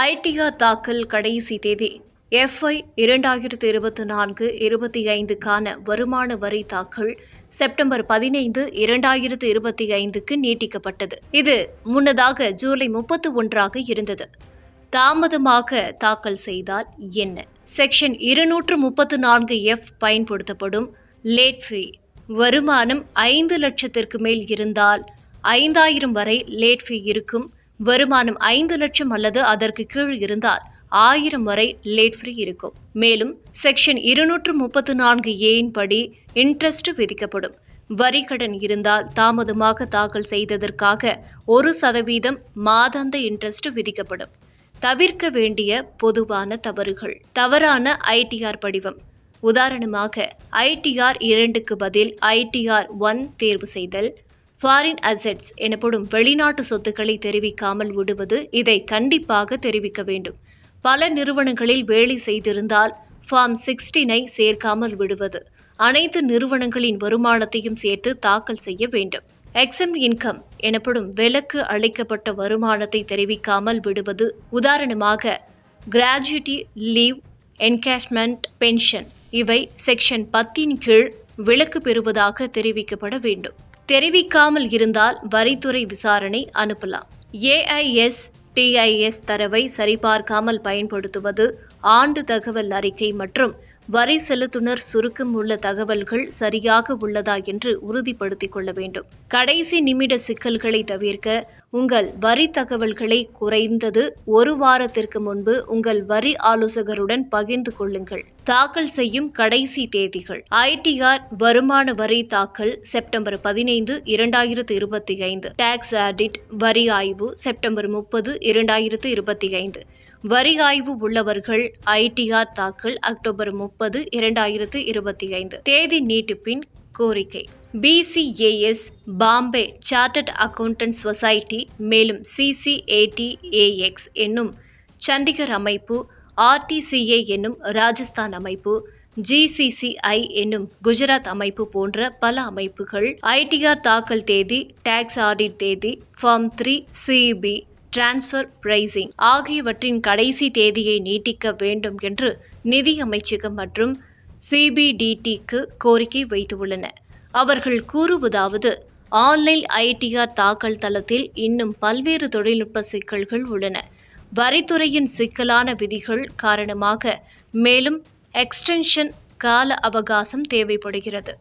ITR தாக்கல் கடைசி தேதி. எஃப்ஐ இரண்டாயிரத்து இருபத்தி நான்கு இருபத்தி ஐந்துக்கான வருமான வரி தாக்கல் செப்டம்பர் பதினைந்து இரண்டாயிரத்து இருபத்தி ஐந்துக்கு நீட்டிக்கப்பட்டது. இது முன்னதாக ஜூலை முப்பத்து ஒன்றாக இருந்தது. தாமதமாக தாக்கல் செய்தால் என்ன? செக்ஷன் இருநூற்று முப்பத்து நான்கு எஃப் பயன்படுத்தப்படும் லேட் ஃபீ. வருமானம் ஐந்து லட்சத்திற்கு மேல் இருந்தால் ஐந்தாயிரம் வரை லேட் ஃபீ இருக்கும். வருமானம் ஐந்து லட்சம் அல்லது அதற்கு கீழ் இருந்தால் ஆயிரம் வரை லேட் ஃப்ரீ இருக்கும். மேலும் செக்ஷன் இருநூற்று முப்பத்து நான்கு ஏயின் படி இன்ட்ரெஸ்ட் விதிக்கப்படும். வரி கடன் இருந்தால் தாமதமாக தாக்கல் செய்ததற்காக ஒரு சதவீதம் மாதாந்த இன்ட்ரெஸ்ட் விதிக்கப்படும். தவிர்க்க வேண்டிய பொதுவான தவறுகள். தவறான ஐடிஆர் படிவம். உதாரணமாக ஐடிஆர் இரண்டுக்கு பதில் ஐடிஆர் ஒன் தேர்வு செய்தல் ஃபாரின் அசெட்ஸ் எனப்படும் வெளிநாட்டு சொத்துக்களை தெரிவிக்காமல் விடுவது இதை கண்டிப்பாக தெரிவிக்க வேண்டும். பல நிறுவனங்களில் வேலை செய்திருந்தால் ஃபார்ம் சிக்ஸ்டீனை சேர்க்காமல் விடுவது. அனைத்து நிறுவனங்களின் வருமானத்தையும் சேர்த்து தாக்கல் செய்ய வேண்டும். எக்ஸம் இன்கம் எனப்படும் விலக்கு அளிக்கப்பட்ட வருமானத்தை தெரிவிக்காமல் விடுவது உதாரணமாக கிராஜுவிட்டி லீவ் என்கேஷ்மெண்ட் பென்ஷன் இவை செக்ஷன் பத்தின் கீழ் விலக்கு பெறுவதாக தெரிவிக்கப்பட வேண்டும். தெரிவிக்காமல் இருந்தால் வரித்துறை விசாரணை அனுப்பலாம். ஏஐஎஸ் டிஐஎஸ் தரவை சரிபார்க்காமல் பயன்படுத்துவது ஆண்டு தகவல் அறிக்கை மற்றும் வரி செலுத்துனர் சுருக்கம் உள்ள தகவல்கள் சரியாக உள்ளதா என்று உறுதிப்படுத்திக் கொள்ள வேண்டும். கடைசி நிமிட சிக்கல்களை தவிர்க்க உங்கள் வரி தகவல்களை குறைந்தது ஒரு வாரத்திற்கு முன்பு உங்கள் வரி ஆலோசகருடன் பகிர்ந்து கொள்ளுங்கள். தாக்கல் செய்யும் கடைசி தேதிகள். ஐடிஆர் வருமான வரி தாக்கல் செப்டம்பர் பதினைந்து இரண்டாயிரத்து இருபத்தி ஐந்து. டாக்ஸ் ஆடிட் வரி ஆய்வு செப்டம்பர் முப்பது இரண்டாயிரத்து இருபத்தி ஐந்து. வரி ஆய்வு உள்ளவர்கள் ஐடிஆர் தாக்கல் அக்டோபர் முப்பது இரண்டாயிரத்து இருபத்தி ஐந்து. தேதி நீட்டிப்பின் கோரிக்கை. BCAS Bombay chartered accountant society மேலும் சிசிஏடிஏஎக்ஸ் என்னும் சண்டிகர் அமைப்பு ஆர்டிசிஏ என்னும் ராஜஸ்தான் அமைப்பு ஜிசிசிஐ என்னும் குஜராத் அமைப்பு போன்ற பல அமைப்புகள் ஐடிஆர் தாக்கல் தேதி டாக்ஸ் ஆடிட் தேதி form three CB transfer pricing ஆகியவற்றின் கடைசி தேதியை நீட்டிக்க வேண்டும் என்று நிதி அமைச்சகம் மற்றும் சிபிடிடிக்கு கோரிக்கை வைத்துள்ளன. அவர்கள் கூறுவதாவது ஆன்லைன் ஐடிஆர் தாக்கல் தளத்தில் இன்னும் பல்வேறு தொழில்நுட்ப சிக்கல்கள் உள்ளன. வரித்துறையின் சிக்கலான விதிகள் காரணமாக மேலும் எக்ஸ்டென்ஷன் கால அவகாசம் தேவைப்படுகிறது.